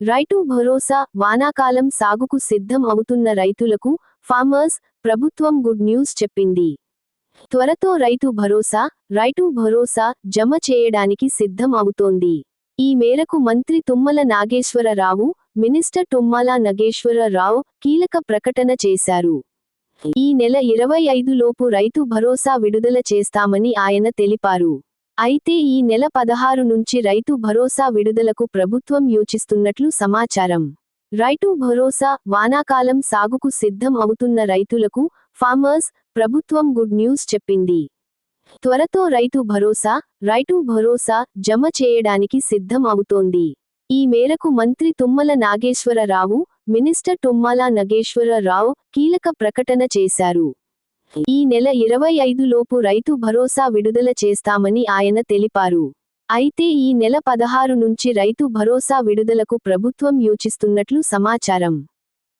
రైతు భరోసా వానాకాలం సాగుకు సిద్ధం అవుతున్న రైతులకు ఫార్మర్స్ ప్రభుత్వం గుడ్ న్యూస్ చెప్పింది. త్వరతో రైతు భరోసా రైతు భరోసా జమ చేయడానికి సిద్ధం అవుతోంది. ఈ మేరకు మంత్రి తుమ్మల నాగేశ్వరరావు మినిస్టర్ తుమ్మల నాగేశ్వరరావు కీలక ప్రకటన చేశారు. ఈ నెల ఇరవై ఐదు లోపు రైతు భరోసా విడుదల చేస్తామని ఆయన తెలిపారు. అయితే ఈ నెల పదహారు నుంచి రైతు భరోసా విడుదలకు ప్రభుత్వం యోచిస్తున్నట్లు సమాచారం. రైతు భరోసా వానాకాలం సాగుకు సిద్ధం అవుతున్న రైతులకు ఫార్మర్స్ ప్రభుత్వం గుడ్ న్యూస్ చెప్పింది. త్వరతో రైతు భరోసా రైతు భరోసా జమ చేయడానికి సిద్ధం అవుతోంది. ఈ మేరకు మంత్రి తుమ్మల నాగేశ్వరరావు మినిస్టర్ తుమ్మల నాగేశ్వరరావు కీలక ప్రకటన చేశారు. ఈ నెల ఇరవై ఐదు లోపు రైతు భరోసా విడుదల చేస్తామని ఆయన తెలిపారు. అయితే ఈ నెల పదహారు నుంచి రైతు భరోసా విడుదలకు ప్రభుత్వం యోచిస్తున్నట్లు సమాచారం.